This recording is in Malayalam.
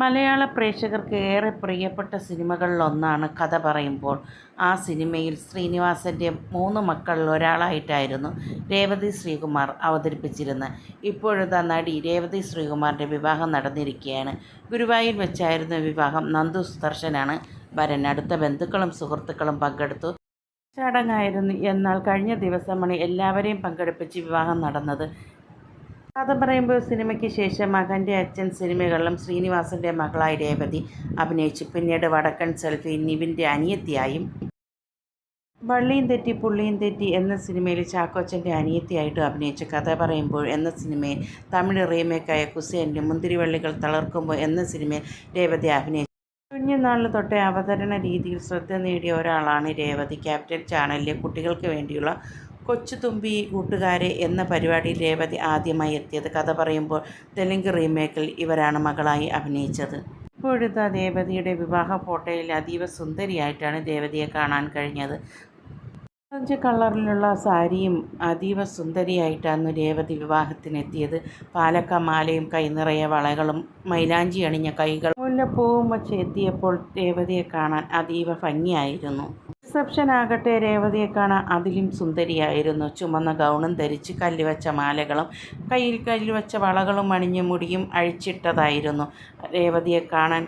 മലയാള പ്രേക്ഷകർക്ക് ഏറെ പ്രിയപ്പെട്ട സിനിമകളിലൊന്നാണ് കഥ പറയുമ്പോൾ. ആ സിനിമയിൽ ശ്രീനിവാസന്റെ മൂന്ന് മക്കളിൽ ഒരാളായിട്ടായിരുന്നു രേവതി ശ്രീകുമാർ അവതരിപ്പിച്ചിരുന്നത്. ഇപ്പോഴത്തെ നടി രേവതി ശ്രീകുമാറിന്റെ വിവാഹം നടന്നിരിക്കുകയാണ്. ഗുരുവായൂർ വെച്ചായിരുന്നു വിവാഹം. നന്ദു സുദർശനാണ് വരൻ അടുത്ത ബന്ധുക്കളും സുഹൃത്തുക്കളും പങ്കെടുത്തു. ചടങ്ങായിരുന്നു. എന്നാൽ കഴിഞ്ഞ ദിവസമാണ് എല്ലാവരെയും പങ്കെടുപ്പിച്ച് വിവാഹം നടന്നത്. കഥ പറയുമ്പോൾ സിനിമയ്ക്ക് ശേഷം മകന്റെ അച്ഛൻ സിനിമകളിലും ശ്രീനിവാസന്റെ മകളായി രേവതി അഭിനയിച്ചു. പിന്നീട് വടക്കൻ സെൽഫി നിവിന്റെ അനിയത്തിയായും വള്ളിയും തെറ്റി പുള്ളിയും തെറ്റി എന്ന സിനിമയിൽ ചാക്കോച്ചന്റെ അനിയത്തിയായിട്ടും അഭിനയിച്ചു. കഥ പറയുമ്പോൾ എന്ന സിനിമയിൽ തമിഴ് റീമേക്കായ കുസേന്റെ മുന്തിരിവള്ളികൾ തളർക്കുമ്പോൾ എന്ന സിനിമയിൽ രേവതി അഭിനയിച്ചു. കുഞ്ഞുനാളിൽ തൊട്ടേ അവതരണ രീതിയിൽ ശ്രദ്ധ നേടിയ ഒരാളാണ് രേവതി. ക്യാപ്റ്റൻ ചാനലിലെ കുട്ടികൾക്ക് വേണ്ടിയുള്ള കൊച്ചുതുമ്പി കൂട്ടുകാരെ എന്ന പരിപാടിയിൽ രേവതി ആദ്യമായി എത്തിയത്. കഥ പറയുമ്പോൾ തെലുങ്ക് റീമേക്കിൽ ഇവരാണ് മകളായി അഭിനയിച്ചത്. ഇപ്പോഴത്തെ ദേവതിയുടെ വിവാഹ ഫോട്ടോയിൽ അതീവ സുന്ദരിയായിട്ടാണ് ദേവതിയെ കാണാൻ കഴിഞ്ഞത്. ഓറഞ്ച് കളറിലുള്ള സാരിയും അതീവ സുന്ദരിയായിട്ടാണ് രേവതി വിവാഹത്തിനെത്തിയത്. പാലക്ക മാലയും കൈനിറയ വളകളും മൈലാഞ്ചി അണിഞ്ഞ കൈകൾ മുല്ലപ്പൂവും വച്ച് എത്തിയപ്പോൾ രേവതിയെ കാണാൻ അതീവ ഭംഗിയായിരുന്നു. റിസപ്ഷൻ ആകട്ടെ രേവതിയെ കാണാൻ അതിലും സുന്ദരിയായിരുന്നു. ചുമന്ന ഗൗണും ധരിച്ച് കല്ലുവച്ച മാലകളും കയ്യിൽ കല്ലുവച്ച വളകളും അണിഞ്ഞ് മുടിയും അഴിച്ചിട്ടതായിരുന്നു. രേവതിയെ കാണാൻ